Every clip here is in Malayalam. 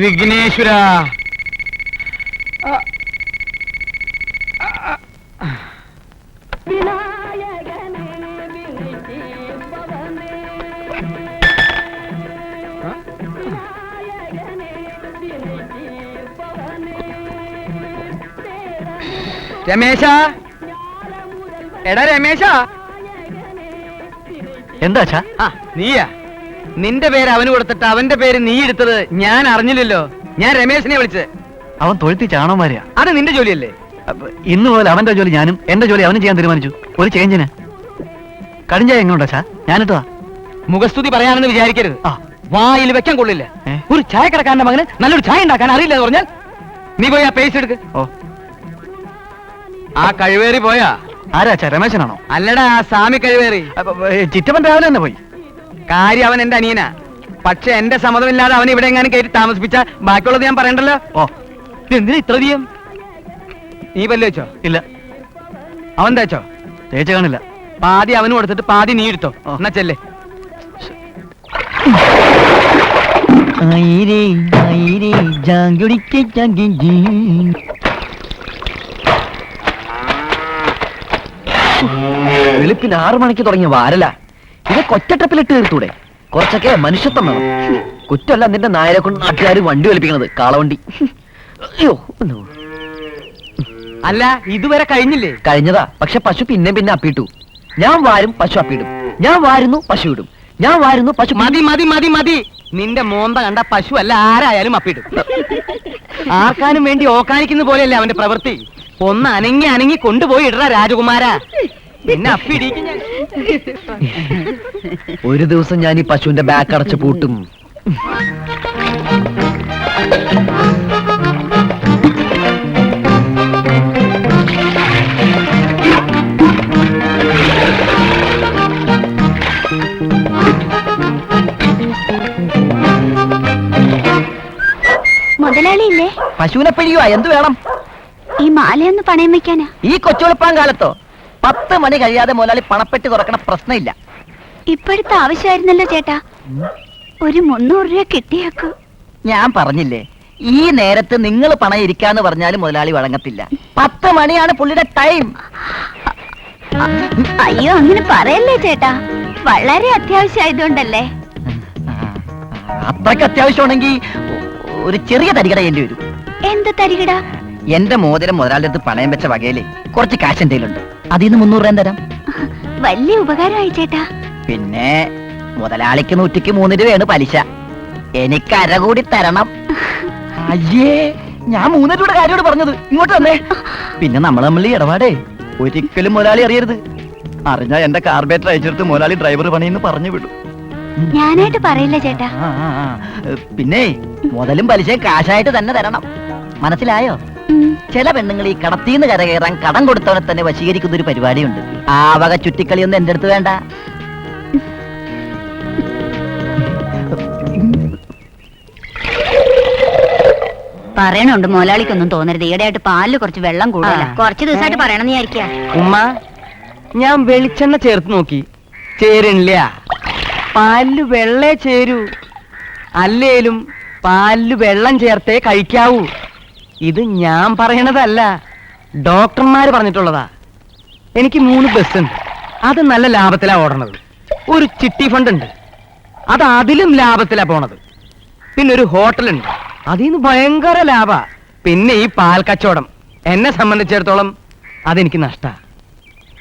വിഘ്നേശ്വര. രമേശ? എടാ രമേശ. എന്താ നീയാ. നിന്റെ പേര് അവന് കൊടുത്തിട്ട് അവന്റെ പേര് നീ എടുത്തത് ഞാൻ അറിഞ്ഞില്ലല്ലോ. ഞാൻ രമേശിനെ വിളിച്ചത്. അവൻ തൊഴുത്തി ചാണന്മാരെയാ അത് നിന്റെ ജോലിയല്ലേ? അപ്പൊ ഇന്ന് മുതൽ അവന്റെ ജോലി ഞാനും എന്റെ ജോലി അവനും ചെയ്യാൻ തീരുമാനിച്ചു. ഒരു ചേഞ്ചിന്. കടിഞ്ചായ എങ്ങനെയുണ്ടാ ഞാനിട്ടാ ഞാനിട്ടതാ. മുഖസ്തുതി പറയാനെന്ന് വിചാരിക്കരുത്. ആ. വായിൽ വെക്കാൻ കൊള്ളില്ല. ഒരു ചായ ചായക്കടക്കാരന്റെ മകന് നല്ലൊരു ചായ ഉണ്ടാക്കാൻ അറിയില്ല എന്ന് പറഞ്ഞാൽ നീ പോയി ആ പേസ് എടുക്ക്. ഓ. ആ കഴിവേറി പോയാ? ആരാച്ച രമേശനാണോ? അല്ലടാ ആ സാമി കഴിവേറി. ചിറ്റപ്പൻ രാവിലെ തന്നെ പോയി. കാര്യം അവൻ എന്റെ അനിയനാ. പക്ഷെ എന്റെ സമ്മതമില്ലാതെ അവൻ ഇവിടെ എങ്ങാനും കയറ്റി താമസിപ്പിച്ച ബാക്കിയുള്ളത് ഞാൻ പറയണ്ടല്ലോ? ഓ. എന്തിനാ ഇത്ര അധികം? നീ പല്ല് വെച്ചോ ഇല്ല. അവൻ തേച്ചോ? തേച്ച കാണില്ല. പാതി അവന് കൊടുത്തിട്ട് പാതി നീ എടുത്തോ. ഓ. എന്നാ ചെല്ലേ. വെളുപ്പിന് ആറു മണിക്ക് തുടങ്ങിയ വാരല. ഇത് ഒറ്റട്ടപ്പിലിട്ട് തീർത്തൂടെ? കുറച്ചൊക്കെ മനുഷ്യത്വം വേണം. കുറ്റമല്ല നിന്റെ നായരെ കൊണ്ട് നാട്ടുകാർ വണ്ടി വലിപ്പിക്കണത് കാളവണ്ടി. അയ്യോ അല്ല ഇതുവരെ കഴിഞ്ഞില്ലേ? കഴിഞ്ഞതാ. പക്ഷെ പശു പിന്നെ പിന്നെ അപ്പിട്ടു ഞാൻ വാരും പശു അപ്പിടും ഞാൻ വാരുന്നു പശു ഇടും. ഞാൻ വാരുന്നു പശു മതി മതി മതി മതി. നിന്റെ മോന്ത കണ്ട പശു അല്ല ആരായാലും അപ്പിടും ആർക്കാനും വേണ്ടി ഓക്കാനിക്കുന്ന പോലെയല്ലേ അവന്റെ പ്രവൃത്തി? ഒന്ന് അനങ്ങി അനങ്ങി കൊണ്ടുപോയി ഇടറ രാജകുമാര. പിന്നെ അപ്പിടിക്കും ഞാൻ. ഒരു ദിവസം ഞാൻ ഈ പശുവിന്റെ ബാക്ക് അടച്ച് പൂട്ടും. മുതലാളിയില്ലേ? പശുവിനെ പിഴിയുവാ എന്ത് വേണം? ഈ മാലയൊന്ന് പണയം വെക്കാനാ. ഈ കൊച്ചുവെളുപ്പാൻ കാലത്തോ പത്ത് മണി കഴിയാതെ മുതലാളി പണപ്പെട്ടി തുറക്കണ പ്രശ്നമില്ല. ഇപ്പോഴത്തെ ആവശ്യമായിരുന്നല്ലോ ചേട്ടാ. ഒരു മുന്നൂറ് രൂപ കിട്ടിയേക്കു. ഞാൻ പറഞ്ഞില്ലേ ഈ നേരത്ത് നിങ്ങൾ പണം ഇരിക്കാന്ന് പറഞ്ഞാലും മുതലാളി വഴങ്ങത്തില്ല. പത്ത് മണിയാണ് പുള്ളിയുടെ ടൈം. അയ്യോ അങ്ങനെ പറയല്ലേ ചേട്ടാ. വളരെ അത്യാവശ്യമായതുകൊണ്ടല്ലേ. അത്രയ്ക്ക് അത്യാവശ്യമാണെങ്കിൽ ഒരു ചെറിയ തരികട എന്റെ വരും. എന്ത് തരികട? എന്റെ മോതിരം മുതലാളി അടുത്ത് പണയം വെച്ച വകയിൽ കുറച്ച് കാശ് എന്തെങ്കിലുണ്ട് അതിൽ നിന്ന് മുന്നൂറ് രൂപ തരാം. വലിയ ഉപകാരമായി ചേട്ടാ. പിന്നെ മുതലാളിക്ക് നൂറ്റിക്ക് മൂന്ന് രൂപയാണ് പലിശ. എനിക്ക് അര കൂടി തരണം. അയ്യേ ഞാൻ മൂന്ന് രൂപയുടെ കാര്യോട് പറഞ്ഞത്. ഇങ്ങോട്ട് തന്നെ പിന്നെ നമ്മൾ തമ്മിൽ ഈ ഇടപാടേ. ഒരിക്കലും മുതലാളി അറിയരുത്. അറിഞ്ഞാ എന്റെ കാർബേറ്റർ അയച്ചെടുത്ത് മുതലാളി ഡ്രൈവർ പണിയെന്ന് പറഞ്ഞു വിടും. ഞാനായിട്ട് പറയില്ല ചേട്ടാ. ആ, ആ, ആ. പിന്നെ മുതലും പലിശയും കാശായിട്ട് തന്നെ തരണം. മനസ്സിലായോ? ഉം. ചില പെണ്ണുങ്ങൾ ഈ കടത്തിന്ന് കരകയറാൻ കടം കൊടുത്തവനെ തന്നെ വശീകരിക്കുന്ന ഒരു പരിപാടിയുണ്ട്. ആ വക ചുറ്റിക്കളിയൊന്നും എന്റെ അടുത്ത് വേണ്ട. പറയണുണ്ട് മുതലാളിക്കൊന്നും തോന്നരുത്. ഈടെയായിട്ട് പാലിൽ കുറച്ച് വെള്ളം കൂടുതലാ. കുറച്ച് ദിവസമായിട്ട് പറയണമെന്ന് വിചാരിക്കാ. ഉമ്മ ഞാൻ വെളിച്ചെണ്ണ ചേർത്ത് നോക്കി. ചേരണില്ല. പാലിൽ വെള്ളേ ചേരൂ. അല്ലേലും പാലിൽ വെള്ളം ചേർത്തേ കഴിക്കാവൂ. ഇത് ഞാൻ പറയണതല്ല ഡോക്ടർമാര് പറഞ്ഞിട്ടുള്ളതാ. എനിക്ക് മൂന്ന് ബസ് ഉണ്ട് അത് നല്ല ലാഭത്തിലാ ഓടണത്. ഒരു ചിട്ടി ഫണ്ട് ഉണ്ട് അത് അതിലും ലാഭത്തിലാ പോണത്. പിന്നെ ഒരു ഹോട്ടലുണ്ട്. അതിൽ നിന്ന് ഭയങ്കര ലാഭ. പിന്നെ ഈ പാൽ കച്ചവടം. എന്നെ സംബന്ധിച്ചിടത്തോളം അതെനിക്ക് നഷ്ട.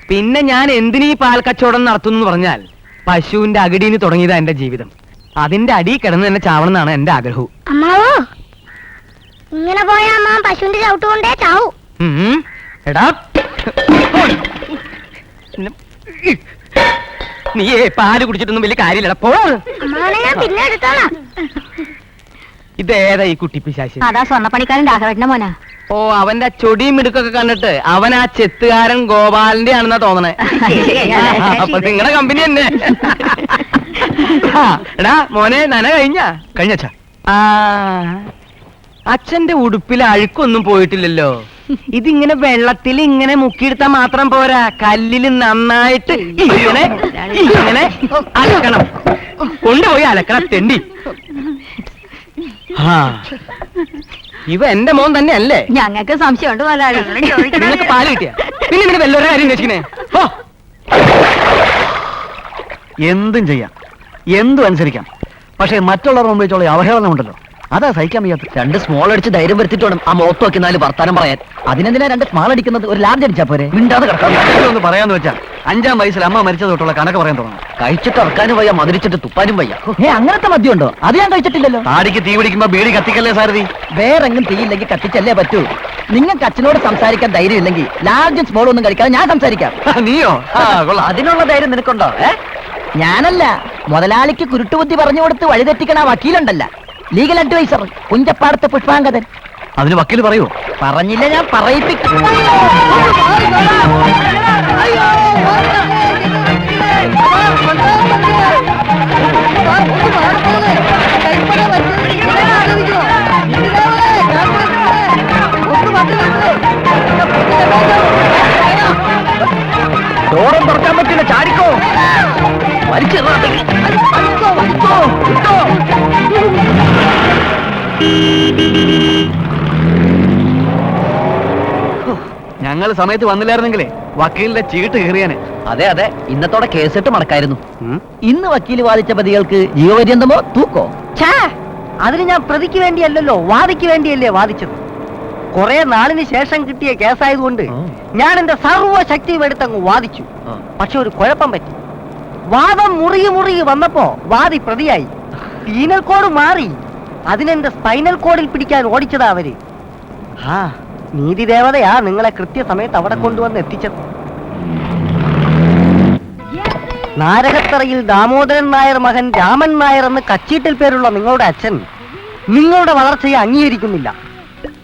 പിന്നെ ഞാൻ എന്തിനീ പാൽ കച്ചവടം നടത്തുന്നു പറഞ്ഞാൽ പശുവിന്റെ അകിടീന് തുടങ്ങിയതാ എന്റെ ജീവിതം. അതിന്റെ അടി കിടന്ന് തന്നെ ചാവണം എന്നാണ് എന്റെ ആഗ്രഹവും. അമ്മാവോ ഇങ്ങനെ പോയാ അമ്മ പശുവിന്റെ ചവിട്ട് കൊണ്ടേ ചാവൂ. ഉം. എടാ. നീയേ പാൽ കുടിച്ചിട്ടൊന്നും വലിയ കാര്യമില്ലടാ. പോ. അമ്മാവനെ ഞാൻ പിന്നെ എടുത്തോളാം. ഇതേതാ ഈ കുട്ടി പിശാശി? അതാ സ്വർണപ്പണിക്കാരൻ രാഘവേട്ടന്റെ മോനാ. ഓ അവന്റെ ചൊടിയും മിടുക്കൊക്കെ കണ്ടിട്ട് അവൻ ആ ചെത്തുകാരൻ ഗോപാലന്റെ ആണെന്നാ തോന്നണേ. അപ്പൊ നിങ്ങളെ കമ്പനി തന്നെ. ആ, എടാ മോനെ നന കഴിഞ്ഞ? കഴിഞ്ഞ ആ അച്ഛന്റെ ഉടുപ്പിൽ അഴുക്കൊന്നും പോയിട്ടില്ലല്ലോ. ഇതിങ്ങനെ വെള്ളത്തിൽ ഇങ്ങനെ മുക്കിയെടുത്താൽ മാത്രം പോരാ. കല്ലിൽ നന്നായിട്ട് ഇങ്ങനെ ഇങ്ങനെ അലക്കണം. കൊണ്ടുപോയി അലക്കണം തെണ്ടി. ഇവ എന്റെ മോൻ തന്നെ അല്ലേ ഞങ്ങൾക്ക് സംശയമുണ്ട് മുതലാളി നിങ്ങൾക്ക് പാൽ കിട്ടിയ? പിന്നെ ഇങ്ങനെ വല്ലൊരു കാര്യം അന്വേഷിക്കണേ ഓ എന്തും ചെയ്യാം. എന്തും അനുസരിക്കാം. പക്ഷേ മറ്റുള്ളവർ മുമ്പിച്ചുള്ള അവഹേളനം ഉണ്ടല്ലോ അതാ സഹിക്കാൻ വയ്യാത്ത. രണ്ട് സ്മോൾ അടിച്ച് ധൈര്യം വരുത്തിട്ടോണം ആ മുഖത്ത് നോക്കി നാല് വർത്താനം പറയാൻ. അതിനെന്തിനാ രണ്ട് സ്മോൾ അടിക്കുന്നത്? ഒരു ലാർജ് അടിച്ചാ പോരെ? മിണ്ടാതെ കിടക്കാം പറയാന്ന് വെച്ചാ അഞ്ചാം വയസ്സിൽ അമ്മ മരിച്ചത് തൊട്ടുള്ള കണക്ക് പറയാൻ തുടങ്ങും. കഴിച്ചിട്ട് ഇറക്കാനും വയ്യ മതിരിച്ചിട്ട് തുപ്പാനും വയ്യ. ഏ അങ്ങനത്തെ മദ്യമുണ്ടോ? അത് ഞാൻ കഴിച്ചിട്ടില്ലല്ലോ. താടിക്ക് തീ പിടിക്കുമ്പോ ബീഡി കത്തിക്കല്ലേ സാരഥി? വേറെങ്ങും തീയില്ലെങ്കിൽ കത്തിച്ചല്ലേ പറ്റൂ. നിങ്ങൾക്ക് അച്ഛനോട് സംസാരിക്കാൻ ധൈര്യം ഇല്ലെങ്കിൽ ലാർജ് സ്മോൾ ഒന്നും കഴിക്കാതെ ഞാൻ സംസാരിക്കാം. നീയോ? അതിനുള്ള ധൈര്യം നിനക്കുണ്ടോ? ഞാനല്ല. മുതലാളിക്ക് കുരുട്ടുബുദ്ധി പറഞ്ഞു കൊടുത്ത് വഴിതെറ്റിക്കണ വക്കീലുണ്ടല്ല. ലീഗൽ അഡ്വൈസർ കുഞ്ചപ്പാടത്ത് പുഷ്പാങ്കതൻ അതിന് വക്കീൽ പറയൂ പറഞ്ഞില്ല ഞാൻ പറയിപ്പിക്കും ഡോറും സമയത്ത് വന്നില്ലായിരുന്നെങ്കിലേ വക്കീലിന്റെ ചീട്ട് കീറിയാന്. അതെ അതെ. ഇന്നത്തോടെ കേസിട്ട് മടക്കായിരുന്നു. ഇന്ന് വക്കീൽ വാദിച്ച പ്രതികൾക്ക് ജീവപര്യന്തമോ തൂക്കോ? അതിന് ഞാൻ പ്രതിക്ക് വേണ്ടിയല്ലല്ലോ വാദിക്ക് വേണ്ടിയല്ലേ വാദിച്ചത്. കുറെ നാളിന് ശേഷം കിട്ടിയ കേസായതുകൊണ്ട് ഞാൻ എന്റെ സർവശക്തിയും എടുത്തങ്ങ് വാദിച്ചു. പക്ഷെ ഒരു കുഴപ്പം പറ്റി. വാദം മുറുകി മുറുകി വന്നപ്പോ വാദി പ്രതിയായി. പീനൽ കോഡ് മാറി. അതിനെന്റെ സ്പൈനൽ കോഡിൽ പിടിക്കാൻ ഓടിച്ചതാ അവർ. ആ. നീതി ദേവതയാ നിങ്ങളെ കൃത്യസമയത്ത് അവിടെ കൊണ്ടുവന്ന് എത്തിച്ചത്. നാരകത്തറയിൽ ദാമോദരൻ നായർ മകൻ രാമൻ നായർ എന്ന് കച്ചീട്ടിൽ പേരുള്ള നിങ്ങളുടെ അച്ഛൻ നിങ്ങളുടെ വളർച്ചയെ അംഗീകരിക്കുന്നില്ല.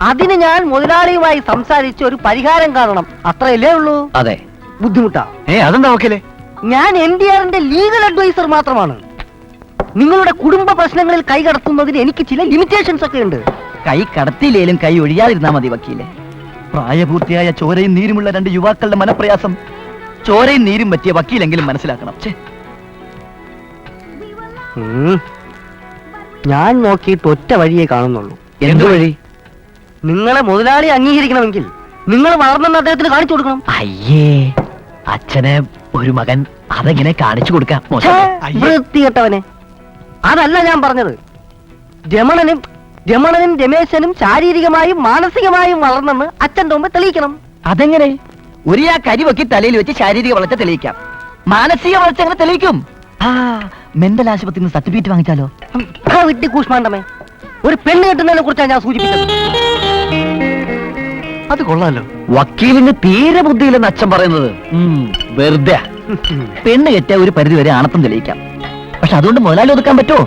അതിന് ഞാൻ മുതലാളിയുമായി സംസാരിച്ച് ഒരു പരിഹാരം കാണണം. അത്രയല്ലേ ഉള്ളൂ? അതെ. ബുദ്ധിമുട്ടാ. ഏ അതെന്താ വക്കീലേ? ഞാൻ എൻ ഡി ആറിന്റെ ലീഗൽ അഡ്വൈസർ മാത്രമാണ്. നിങ്ങളുടെ കുടുംബ പ്രശ്നങ്ങളിൽ കൈ കടത്തുന്നതിന് എനിക്ക് ചില ലിമിറ്റേഷൻസ് ഒക്കെ ഉണ്ട്. കൈ കടത്തിയില്ലേലും കൈ ഒഴിയാതിരുന്നാ മതി വക്കീലെ. പ്രായപൂർത്തിയായ ചോരയും നീരുമുള്ള രണ്ട് യുവാക്കളുടെ മനപ്രയാസം. ചോരയും നീരും പറ്റിയ വക്കീലെങ്കിലും മനസ്സിലാക്കണം. ഞാൻ നോക്കിയിട്ട് ഒറ്റ വഴിയേ കാണുന്നുള്ളൂ. എന്ത് വഴി? നിങ്ങളെ മുതലാളി അംഗീകരിക്കണമെങ്കിൽ നിങ്ങൾ വളർന്നെന്ന് അദ്ദേഹത്തിന് കാണിച്ചു കൊടുക്കണം. അയ്യേ അച്ഛന് ഒരു മകൻ അതെങ്ങനെ കാണിച്ചു കൊടുക്കാം. വൃത്തികെട്ടവനെ. അതല്ല ഞാൻ പറഞ്ഞത്. രമണനും രമണനും രമേശനും ശാരീരികമായും മാനസികമായും വളർന്നെന്ന് അച്ഛൻ മുമ്പ് തെളിയിക്കണം. അതെങ്ങനെ? ഒരു ആ കരി വെക്കി തലയിൽ വെച്ച് ശാരീരിക വളർച്ച തെളിയിക്കാം. മാനസിക വളർച്ച എങ്ങനെ തെളിയിക്കും? ആ മെന്റൽ ആശുപത്രിയിൽ നിന്ന് സർട്ടിഫിക്കറ്റ് വാങ്ങിച്ചാലോ? ആ വിട്ടി കൂഷ്മാണ്ടമേ. ഒരു പെണ്ണ് കെട്ടുന്നതിനെ കുറിച്ചാണ് ഞാൻ സൂചിപ്പിച്ചത്. അത് കൊള്ളാലോ. വക്കീലിന് തീരെ ബുദ്ധിയില്ലെന്ന് അച്ഛൻ പറയുന്നത്. വെറുതെ. പെണ്ണ് കെട്ടിയ ഒരു പരിധി വരെ ആണത്തം തെളിയിക്കാം. പക്ഷെ അതുകൊണ്ട് മുതലാളി ഒതുക്കാൻ പറ്റുമോ?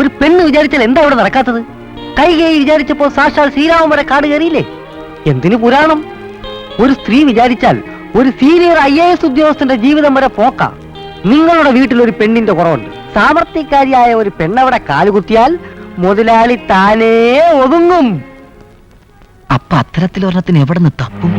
ഒരു പെണ്ണ് വിചാരിച്ചാൽ എന്താ അവിടെ നടക്കാത്തത്? കൈകേയി വിചാരിച്ചപ്പോ സാക്ഷാൽ ശ്രീരാമൻ വരെ കാട് കയറിയില്ലേ? എന്തിനു പുരാണം? ഒരു സ്ത്രീ വിചാരിച്ചാൽ ഒരു സീനിയർ ഐ എ എസ് ഉദ്യോഗസ്ഥന്റെ ജീവിതം വരെ പോക്കാം. നിങ്ങളുടെ വീട്ടിൽ ഒരു പെണ്ണിന്റെ കുറവുണ്ട്. സാമർത്ഥ്യക്കാരിയായ ഒരു പെണ്ണവിടെ കാലുകുത്തിയാൽ മുതലാളി താനേ ഒതുങ്ങും. അപ്പൊ അത്തരത്തിലൊരെണ്ണത്തിന് എവിടെ നിന്ന് തപ്പും?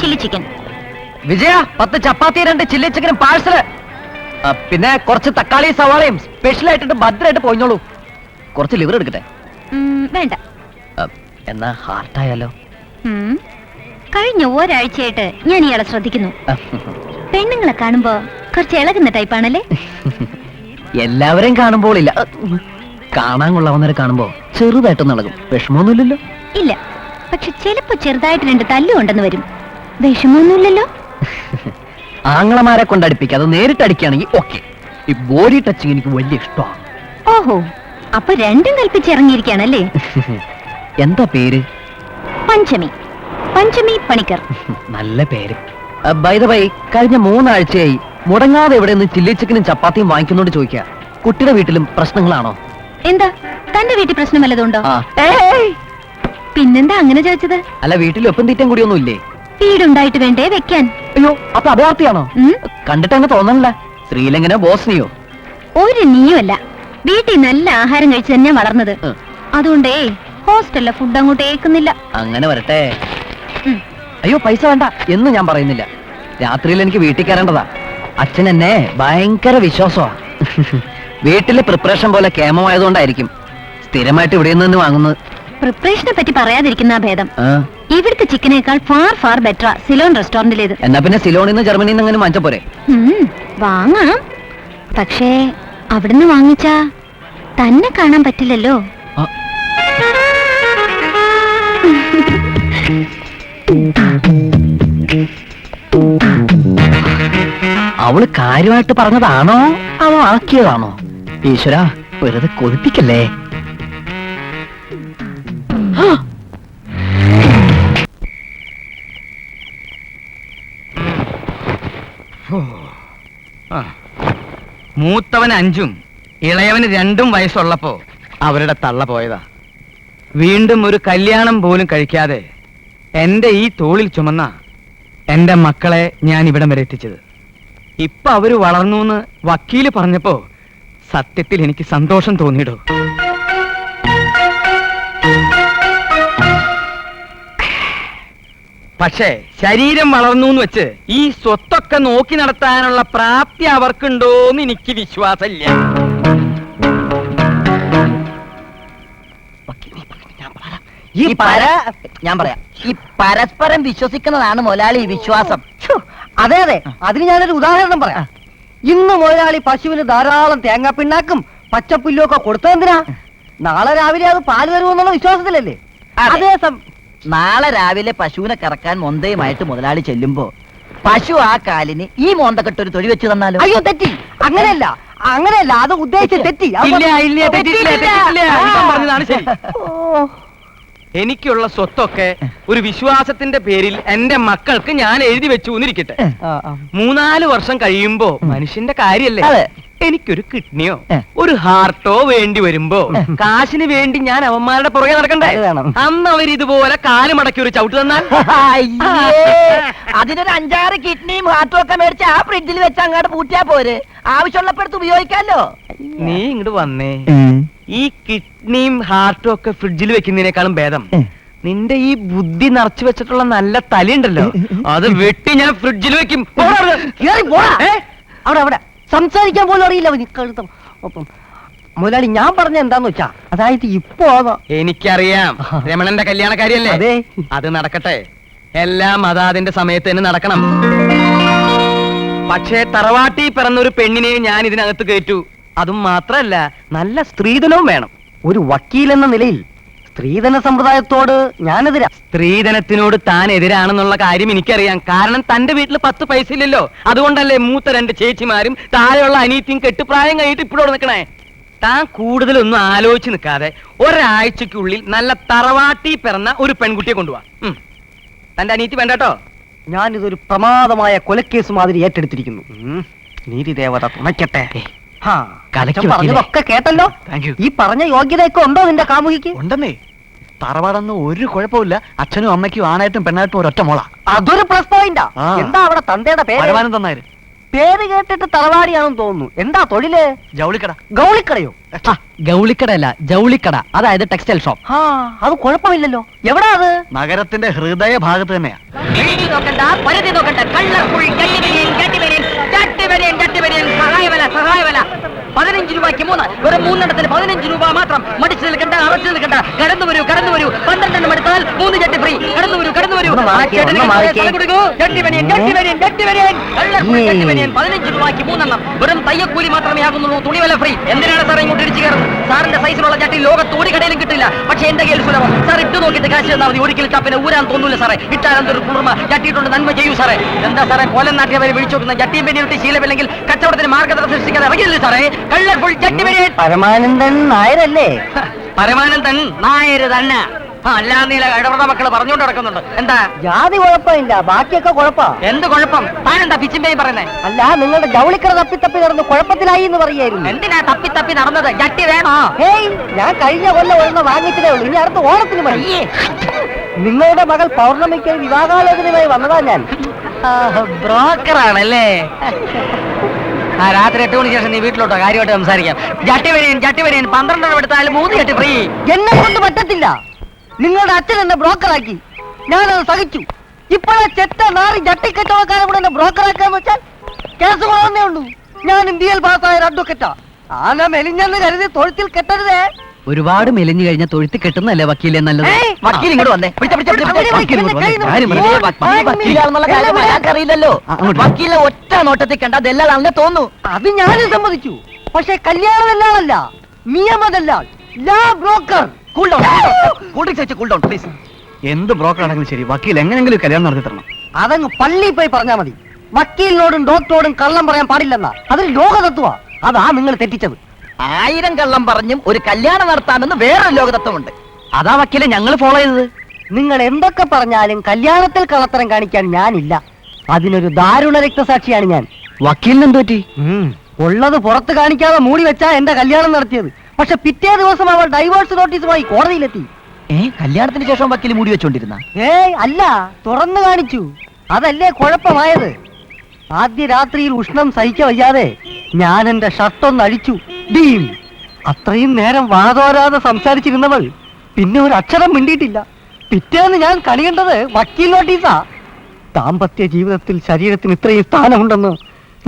Chilli chicken. വിജയ പത്ത് ചപ്പാത്തി രണ്ട് ചില്ലി ചിക്കനും പാഴ്സൽ. പിന്നെ കുറച്ച് തക്കാളി സവാളയും സ്പെഷ്യൽ ആയിട്ട് ഭദ്രമായിട്ട് പോയിഞ്ഞോളൂ കുറച്ച് ലിവർ എടുക്കട്ടെ? വേണ്ട. എന്നാ ഹാർട്ട് ആയാലോ? കഴിഞ്ഞ ഒരാഴ്ചയായിട്ട് ഞാൻ ഇയാളെ ശ്രദ്ധിക്കുന്നു. പെണ്ണുങ്ങളെ കാണുമ്പോ കുറച്ച് ഇളകുന്ന ടൈപ്പാണല്ലേ എല്ലാവരെയും കാണുമ്പോൾ ഇല്ല. കാണാൻ കൊള്ളാവുന്നവരെ കാണുമ്പോ ചെറുതായിട്ടൊന്നും ഇളകും. വിഷമമൊന്നുമില്ലല്ലോ. ഇല്ല. പക്ഷെ ചിലപ്പോ ചെറുതായിട്ട് രണ്ട് തല്ലുണ്ടെന്ന് വരും. വിഷമൊന്നുമില്ലല്ലോ. ആങ്ങളമാരെ കൊണ്ട് അത് നേരിട്ട് അടിക്കുകയാണെങ്കിൽ ഓക്കെ. ഈ ബോഡി ടച്ചിങ് എനിക്ക് വലിയ ഇഷ്ടമാണ്. ഓഹോ അപ്പൊ രണ്ടും കൽപ്പിച്ചിറങ്ങിയിരിക്കുകയാണല്ലേ? എന്താ പേര്? പഞ്ചമി. പഞ്ചമി പണിക്കർ. നല്ല പേര്. ബൈ ബൈ കഴിഞ്ഞ മൂന്നാഴ്ചയായി മുടങ്ങാതെ ഇവിടെ നിന്ന് ചില്ലി ചിക്കനും ചപ്പാത്തിയും വാങ്ങിക്കുന്നോണ്ട് ചോദിക്കുക കുട്ടിയുടെ വീട്ടിലും പ്രശ്നങ്ങളാണോ? എന്താ? തന്റെ വീട്ടിൽ പ്രശ്നം വല്ലതുണ്ടോ ആ. പിന്നെന്താ അങ്ങനെ ചോദിച്ചത്? അല്ല വീട്ടിൽ ഒപ്പം തീറ്റം കൂടിയൊന്നും ഇല്ലേ വീടുണ്ടായിട്ട് വേണ്ടേ വെക്കാൻ? അയ്യോ അപ്പൊ അഭയാർത്ഥിയാണോ ഉം? കണ്ടിട്ട് അങ്ങ് തോന്നണില്ല ശ്രീലങ്കനോ ബോസ്നിയോ ഒരു നീയുമല്ല. വീട്ടിൽ നല്ല ആഹാരം കഴിച്ച് തന്നെ വളർന്നത്. ഉം. അതുകൊണ്ടേ ഹോസ്റ്റലിലെ ഫുഡ് അങ്ങോട്ട് ഏക്കുന്നില്ല അങ്ങനെ വരട്ടെ. ഉം. അയ്യോ പൈസ വേണ്ട. എന്ന് ഞാൻ പറയുന്നില്ല. രാത്രിയിൽ എനിക്ക് വീട്ടിൽ കയറേണ്ടതാ. അച്ഛൻ എന്നെ ഭയങ്കര വിശ്വാസമാ. വീട്ടിലെ പ്രിപ്പറേഷൻ പോലെ കേമമായതുകൊണ്ടായിരിക്കും. സ്ഥിരമായിട്ട് ഇവിടെ നിന്ന് വാങ്ങുന്നത്. പ്രിപ്പറേഷനെ പറ്റി പറയാതിരിക്കുന്ന ഭേദം. ആ, ഇവിടുത്തെ ചിക്കനേക്കാൾ ഫാർ ഫാർ ബെറ്റർ സിലോൺ റെസ്റ്റോറന്റിലേത്. എന്നാ പിന്നെ സിലോണിൽ നിന്ന് ജർമ്മനിയിൽ നിന്ന് അങ്ങനെ വാങ്ങിച്ച പോരെ? വാങ്ങാം പക്ഷേ അവിടുന്ന് വാങ്ങിച്ചാ തന്നെ കാണാൻ പറ്റില്ലല്ലോ. അവൾ കാര്യമായിട്ട് പറഞ്ഞതാണോ? അവ ആക്കിയതാണോ? ഈശ്വര വെറുതെ കൊതിപ്പിക്കല്ലേ? ആ. മൂത്തവൻ അഞ്ചും ഇളയവന് രണ്ടും വയസ്സുള്ളപ്പോ അവരുടെ തള്ള പോയതാ. വീണ്ടും ഒരു കല്യാണം പോലും കഴിക്കാതെ എന്റെ ഈ തോളിൽ ചുമന്ന എന്റെ മക്കളെ ഞാൻ ഇവിടം വരെ എത്തിച്ചത്. ഇപ്പൊ അവർ വളർന്നു എന്ന് വക്കീൽ പറഞ്ഞപ്പോ സത്യത്തിൽ എനിക്ക് സന്തോഷം തോന്നിയിടോ. പക്ഷേ ശരീരം വളർന്നു എന്ന് വെച്ച് ഈ സ്വത്തൊക്കെ നോക്കി നടത്താനുള്ള പ്രാപ്തി അവർക്കുണ്ടോന്ന് എനിക്ക് വിശ്വാസമില്ല. ഈ പര ഞാൻ പറയാം. ഈ പരസ്പരം വിശ്വസിക്കുന്നതാണ് മുതലാളി വിശ്വാസം. അതെ അതെ. അതിന് ഞാനൊരു ഉദാഹരണം പറയാം. ഇന്ന് മുതലാളി പശുവിന് ധാരാളം തേങ്ങാ പിണ്ണാക്കും പച്ചപ്പുല്ലും ഒക്കെ കൊടുത്തതെന്തിനാ നാളെ രാവിലെ അത് പാൽ തരുമെന്നുള്ള വിശ്വാസത്തിലല്ലേ? അതെ. നാളെ രാവിലെ പശുവിനെ കറക്കാൻ മൊന്തയുമായിട്ട് മുതലാളി ചെല്ലുമ്പോ പശു ആ കാലിന് ഈ മോന്തക്കെട്ടൊരു തൊഴി വെച്ച് തന്നാലോ? അയ്യോ തെറ്റി. അങ്ങനെയല്ല. അങ്ങനെയല്ല. അത് ഉദ്ദേശിച്ച് തെറ്റി. അത് ഇല്ല ഇല്ല തെറ്റില്ല തെറ്റില്ല ഇവൻ പറഞ്ഞതാണ് ശരി. ഓ, എനിക്കുള്ള സ്വത്തൊക്കെ ഒരു വിശ്വാസത്തിന്റെ പേരിൽ എന്റെ മക്കൾക്ക് ഞാൻ എഴുതി വെച്ചു എന്നിരിക്കട്ടെ ആ, ആ. മൂന്നാൽ വർഷം കഴിയുമ്പോ മനുഷ്യന്റെ കാര്യല്ലേ? അതെ. എനിക്കൊരു കിഡ്നിയോ? ഒരു ഹാർട്ടോ വേണ്ടി വരുമ്പോ കാശിന് വേണ്ടി ഞാൻ അവന്മാരുടെ പുറകെ നടക്കണ്ടേ? അന്ന് അവർ ഇതുപോലെ കാൽ മടക്കി ഒരു ചവിട്ട് തന്നാൽ. അതിനൊരു അഞ്ചാറ് കിഡ്നിയും ഹാർട്ടും ഒക്കെ മേടിച്ച് ആ ഫ്രിഡ്ജിൽ വെച്ച് അങ്ങോട്ട് പൂട്ടിയാ പോരെ. ആവശ്യമുള്ളപ്പോഴത്ത് ഉപയോഗിക്കാലോ. നീ ഇങ്ങോട്ട് വന്നേ. ഈ കിഡ്നിയും ഹാർട്ടും ഒക്കെ ഫ്രിഡ്ജിൽ വെക്കുന്നതിനേക്കാളും ഭേദം. നിന്റെ ഈ ബുദ്ധി നിറച്ചു വെച്ചിട്ടുള്ള നല്ല തലയുണ്ടല്ലോ. അത് വെട്ടി ഞാൻ ഫ്രിഡ്ജിൽ വെക്കും? അവിടെ അവിടെ. സംസാരിക്കാൻ പോലും അറിയില്ല അവന് കഴുത്തം. ഒപ്പം മുതലാളി ഞാൻ പറഞ്ഞ എന്താന്ന് വെച്ചാ അതായത് ഇപ്പോ അത് എനിക്കറിയാം. രമണന്റെ കല്യാണക്കാരിയല്ലേ അതെ. അത് നടക്കട്ടെ. എല്ലാം അതാതിന്റെ സമയത്ത് തന്നെ നടക്കണം. പക്ഷേ തറവാട്ടി പിറന്നൊരു പെണ്ണിനെ ഞാൻ ഇതിനകത്ത് കയറ്റു. അതും മാത്രല്ല നല്ല സ്ത്രീധനവും വേണം. ഒരു വക്കീലെന്ന നിലയിൽ സ്ത്രീധന സമ്പ്രദായത്തോട് ഞാനെതിരാ. സ്ത്രീധനത്തിനോട് താൻ എതിരാണെന്നുള്ള കാര്യം എനിക്കറിയാം. കാരണം തന്റെ വീട്ടിൽ പത്ത് പൈസ ഇല്ലല്ലോ അതുകൊണ്ടല്ലേ മൂത്ത രണ്ട് ചേച്ചിമാരും താഴെയുള്ള അനീത്തിയും കെട്ടുപ്രായം കഴിഞ്ഞിട്ട് ഇപ്പോഴും നിൽക്കണേ? താൻ കൂടുതലൊന്നും ആലോചിച്ച് നിൽക്കാതെ ഒരാഴ്ചക്കുള്ളിൽ നല്ല തറവാട്ടി പിറന്ന ഒരു പെൺകുട്ടിയെ കൊണ്ടുപോവാ. തന്റെ അനീത്തി വേണ്ട കേട്ടോ. ഞാനിതൊരു പ്രമാദമായ കൊലക്കേസ് മാതിരി ഏറ്റെടുത്തിരിക്കുന്നു. നീതിദേവത തുണയ്ക്കട്ടെ. പറഞ്ഞതൊക്കെ കേട്ടല്ലോ. ഈ പറഞ്ഞ യോഗ്യതയൊക്കെ ഉണ്ടോ നിന്റെ കാമുകിക്ക്? ഉണ്ടെന്നേ. തറവാടൊന്നും ഒരു കുഴപ്പമില്ല അച്ഛനും അമ്മയ്ക്കും ആണായിട്ടും പെണ്ണായിട്ടും ഒരൊറ്റ മോള. അതൊരു പ്ലസ് പോയിന്റാ ആ. എന്താ അവിടെ തന്തയുടെ പേര്? പരമാനം തന്നായിരുന്നു പേര് കേട്ടിട്ട് തറവാടിയാണെന്ന് തോന്നുന്നു. എന്താ തൊഴിൽ? ജൗളിക്കട. ഗൗളിക്കടയോ? ഗൗളിക്കട അല്ല ജൗളിക്കട. അതായത് ടെക്സ്റ്റൈൽ ഷോപ്പ് ആ അത് കുഴപ്പമില്ലല്ലോ. എവിടാ അത്? നഗരത്തിന്റെ ഹൃദയ ഭാഗത്ത് തന്നെയാ. എഴുതി നോക്കണ്ട പരിധി നോക്കണ്ട. കട്ടിവരിയൻ കട്ടിവരിയൻ വരെയും സഹായവല സഹായവല പതിനഞ്ച് രൂപയ്ക്ക് മൂന്ന് വെറും മൂന്നെണ്ണത്തിന് പതിനഞ്ച് രൂപ മാത്രം. മടിച്ചു നിൽക്കണ്ട അറച്ചു നിൽക്കണ്ട. കടന്നു വരൂ കടന്നു വരൂ. പന്ത്രണ്ടെണ്ണം എടുത്താൽ മൂന്ന് ചട്ടി ഫ്രീ. കടന്നു വരൂ കടന്നു വരൂ. പതിനഞ്ച് രൂപയ്ക്ക് മൂന്നെണ്ണം. വെറും തയ്യക്കൂലി മാത്രമേ ആകുന്നുള്ളൂ. തുണിവല ഫ്രീ. എന്തിനാണ് സാർ ഇങ്ങോട്ട് ഇടിച്ചു കയറുന്നത്? സാറിന്റെ സൈസിലുള്ള ചട്ടി ലോകത്ത് ഒരു കടയിലും കിട്ടില്ല. പക്ഷെ എന്റെ കയ്യിൽ സുലഭം. സാർ ഇട്ട് നോക്കിയിട്ട് കാശ് തന്നാൽ മതി. ഒരിക്കലും ഇട്ടാ ഊരാൻ തോന്നൂല സാറേ. ഇട്ടാൽ എന്തൊരു കുളിർമ. ചട്ടിയിട്ടുണ്ട് നന്മ ചെയ്യൂ സാറേ. എന്താ സാറേ കോലം നാട്ടിയവരെ വിളിച്ചു നോക്കുന്ന ചട്ടിയും പിന്നെ വിട്ട് ശീലമില്ലെങ്കിൽ കച്ചവടത്തിന് മാർഗതടസ്സം സൃഷ്ടിക്കാതെ ഇറങ്ങിയില്ലേ സാറേ? കള്ളർഫുൾ ചട്ടി വരെ പരമാനന്ദൻ നായരല്ലേ? പരമാനന്ദൻ നായര് തന്നെ. അല്ലാ നീല ഇടപെട മക്കൾ പറഞ്ഞുകൊണ്ട് നടക്കുന്നുണ്ട്. എന്താ? ജാതി കുഴപ്പമില്ല ബാക്കിയൊക്കെ കുഴപ്പാ. എന്ത് കുഴപ്പം? താനെന്താ പിച്ചിമ്പേയും പറയുന്നേ? അല്ല നിങ്ങളുടെ ജൗളിക്കട തപ്പി തപ്പി നടന്ന് കുഴപ്പത്തിലായി എന്ന് പറയായിരുന്നു എന്തിനാ തപ്പി തപ്പി നടന്നത്? ജട്ടി വേണോ? ഏയ് ഞാൻ കഴിഞ്ഞ കൊല്ലം ഒരെണ്ണം വാങ്ങിച്ചതേ ഉള്ളൂ. ഇനി അടുത്ത ഓണത്തിന് മതി. നിങ്ങളുടെ മകൾ പൗർണമിക്ക് വിവാഹാലോചനയുമായി വന്നതാ ഞാൻ. ബ്രോക്കറാണല്ലേ? ആ രാത്രി എട്ട് മണിക്ക് ശേഷം നീ വീട്ടിലോട്ടോ? കാര്യമായിട്ട് സംസാരിക്കാം. ജട്ടി വരെയും ജട്ടി വരെയും പന്ത്രണ്ടര എടുത്താലും മൂന്ന് ജട്ടി ഫ്രീ. എന്നെ കൊണ്ട് പറ്റത്തില്ല. നിങ്ങളുടെ അച്ഛൻ എന്നെ ബ്രോക്കറാക്കി. ഞാനത് സഹിച്ചു. ഇപ്പോഴെ ചെറ്റ നാറി ജട്ടിക്കച്ചവടക്കാരെ കൂടെ എന്നെ ബ്രോക്കറാക്കാന്ന് വെച്ചാൽ കേസ് കൊള്ളാന്നേ ഉള്ളൂ. ഞാൻ ഇന്ത്യയിൽ പാസ്സായ അഡ്വക്കറ്റാ ആന മെലിഞ്ഞെന്ന് കരുതി തൊഴുത്തിൽ കെട്ടരുതേ. ഒരുപാട് മെലിഞ്ഞു കഴിഞ്ഞ തൊഴുത്ത് കെട്ടുന്നല്ലേ വക്കീലെ നല്ലത്? വക്കീൽ ഇങ്ങോട്ട് വന്നേ. വാ. വക്കീലെ ഒറ്റ നോട്ടത്തിൽ കണ്ട അതെല്ലാതാണെന്ന് തോന്നുന്നു. അത് ഞാനും സമ്മതിച്ചു. പക്ഷെ കല്യാണമല്ലാളല്ല നിയമദല്ലാൾ law broker. Cool down cool drinks വെച്ച് കൂൾ ഡൗൺ പ്ലീസ് എന്ത് ബ്രോക്കർ ആണെങ്കിലും ശരി. വക്കീൽ എങ്ങനെങ്കിലും കല്യാണം നടത്തി തരണം. അതങ്ങ് പള്ളി പോയി പറഞ്ഞാ മതി. വക്കീലിനോടും ഡോക്ടറോടും കള്ളം പറയാൻ പാടില്ലെന്നാ. അതൊരു ലോകതത്വ അതാ നിങ്ങൾ തെറ്റിച്ചത്. ആയിരം കള്ളം പറഞ്ഞും ഒരു കല്യാണം നടത്താമെന്ന് വേറൊരു ലോകതത്വമുണ്ട്. അതാ വക്കീലെ ഞങ്ങൾ ഫോളോ ചെയ്തത്. നിങ്ങൾ എന്തൊക്കെ പറഞ്ഞാലും കല്യാണത്തിൽ കള്ളത്തരം കാണിക്കാൻ ഞാനില്ല. അതിനൊരു ദാരുണ രക്തസാക്ഷിയാണ് ഞാൻ. വക്കീലിന് എന്തോറ്റി ഉള്ളത് പുറത്ത് കാണിക്കാതെ മൂടി വെച്ചാ എന്റെ കല്യാണം നടത്തിയത്. പക്ഷെ പിറ്റേ ദിവസം അവൾ ഡൈവോഴ്സ് നോട്ടീസുമായി കോടതിയിലെത്തി. ഏ കല്യാണത്തിന് ശേഷം വക്കീൽ മൂടി വെച്ചോണ്ടിരുന്ന? ഏയ് അല്ല തുറന്നു കാണിച്ചു. അതല്ലേ കുഴപ്പമായത്? ആദ്യ രാത്രിയിൽ ഉഷ്ണം സഹിക്ക വയ്യാതെ ഞാൻ എന്റെ ഷർട്ടൊന്ന് അഴിച്ചു. ഡീം അത്രയും നേരം വാതോരാതെ സംസാരിച്ചിരുന്നവൾ പിന്നെ ഒരു അക്ഷരം മിണ്ടിയിട്ടില്ല. പിറ്റേന്ന് ഞാൻ കണിയേണ്ടത് വക്കീൽ നോട്ടീസാ. ദാമ്പത്യ ജീവിതത്തിൽ ശരീരത്തിന് ഇത്രയും സ്ഥാനമുണ്ടെന്ന്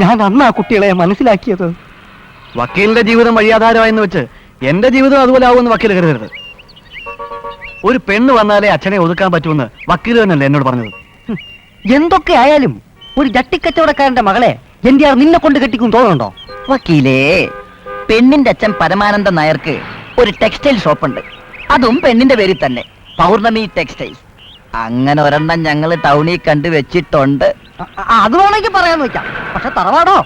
ഞാൻ അന്ന് ആ കുട്ടികളെ മനസ്സിലാക്കിയത്. വക്കീലിന്റെ ജീവിതം വഴിയാധാരമായെന്ന് വെച്ച് എന്റെ ജീവിതം അതുപോലെ ആവുമെന്ന് വക്കീൽ കരുതരുത്. ഒരു പെണ്ണ് വന്നാലേ അച്ഛനെ ഒതുക്കാൻ പറ്റുമെന്ന് വക്കീൽ തന്നെയല്ലേ എന്നോട് പറഞ്ഞത്. എന്തൊക്കെ ആയാലും ഒരു ജട്ടിക്കച്ചവടക്കാരന്റെ മകളെ എന്റെ ആർ നിന്നെ കൊണ്ട് കെട്ടിക്കും തോന്നുന്നുണ്ടോ? വക്കീലേ പെണ്ണിന്റെ അച്ഛൻ പരമാനന്ദ നായർക്ക് ഒരു ടെക്സ്റ്റൈൽ ഷോപ്പ് ഉണ്ട് അതും പെണ്ണിന്റെ പേരിൽ തന്നെ. പൗർണമി ടെക്സ്റ്റൈൽസ്. അങ്ങനെ ഒരെണ്ണം ഞങ്ങൾ ടൗണിൽ കണ്ടു വെച്ചിട്ടുണ്ട്. അത് വേണമെങ്കിൽ പറയാന്ന് വെക്കാം. പക്ഷെ തറവാടോ?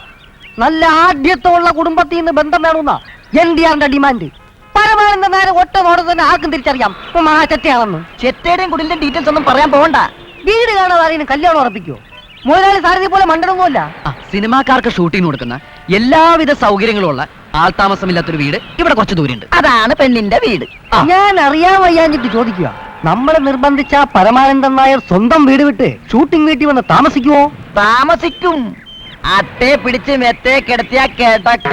നല്ല ആദ്യത്തുള്ള കുടുംബത്തിൽ നിന്ന് ബന്ധം വേണമെന്നാ എൻ ഡി ആറിന്റെ ഡിമാൻഡ്. പരമാനന്ദ നേരെ ഒറ്റ നോടെ തന്നെ ആർക്കും തിരിച്ചറിയാം. മഹാചറ്റയാണെന്ന് ചെറ്റയുടെയും കുടിലിന്റെ ഡീറ്റെയിൽസ് ഒന്നും പറയാൻ പോകണ്ട വീട് കാണാതെ ആരെയും കല്യാണം ഉറപ്പിക്കുവോ? മുതലാളി സാരഥി പോലെ മണ്ടനൊന്നുമല്ല ആ, സിനിമാക്കാർക്ക് ഷൂട്ടിംഗ് കൊടുക്കുന്ന എല്ലാവിധ സൗകര്യങ്ങളും ഉള്ള ആൾതാമസമില്ലാത്തൊരു വീട് ഇവിടെ കുറച്ച് ദൂരമുണ്ട് അതാണ് പെണ്ണിന്റെ വീട്. ആ. ഞാൻ അറിയാൻ വയ്യാഞ്ഞിട്ട് ചോദിക്കുക നമ്മളെ നിർബന്ധിച്ച പരമാനന്ദൻ നായർ സ്വന്തം വീട് വിട്ട് ഷൂട്ടിംഗ് വീട്ടിൽ വന്ന് താമസിക്കുമോ താമസിക്കും. അത്തേ പിടിച്ച് മെത്തേ കിടത്തിയാ കിടക്കും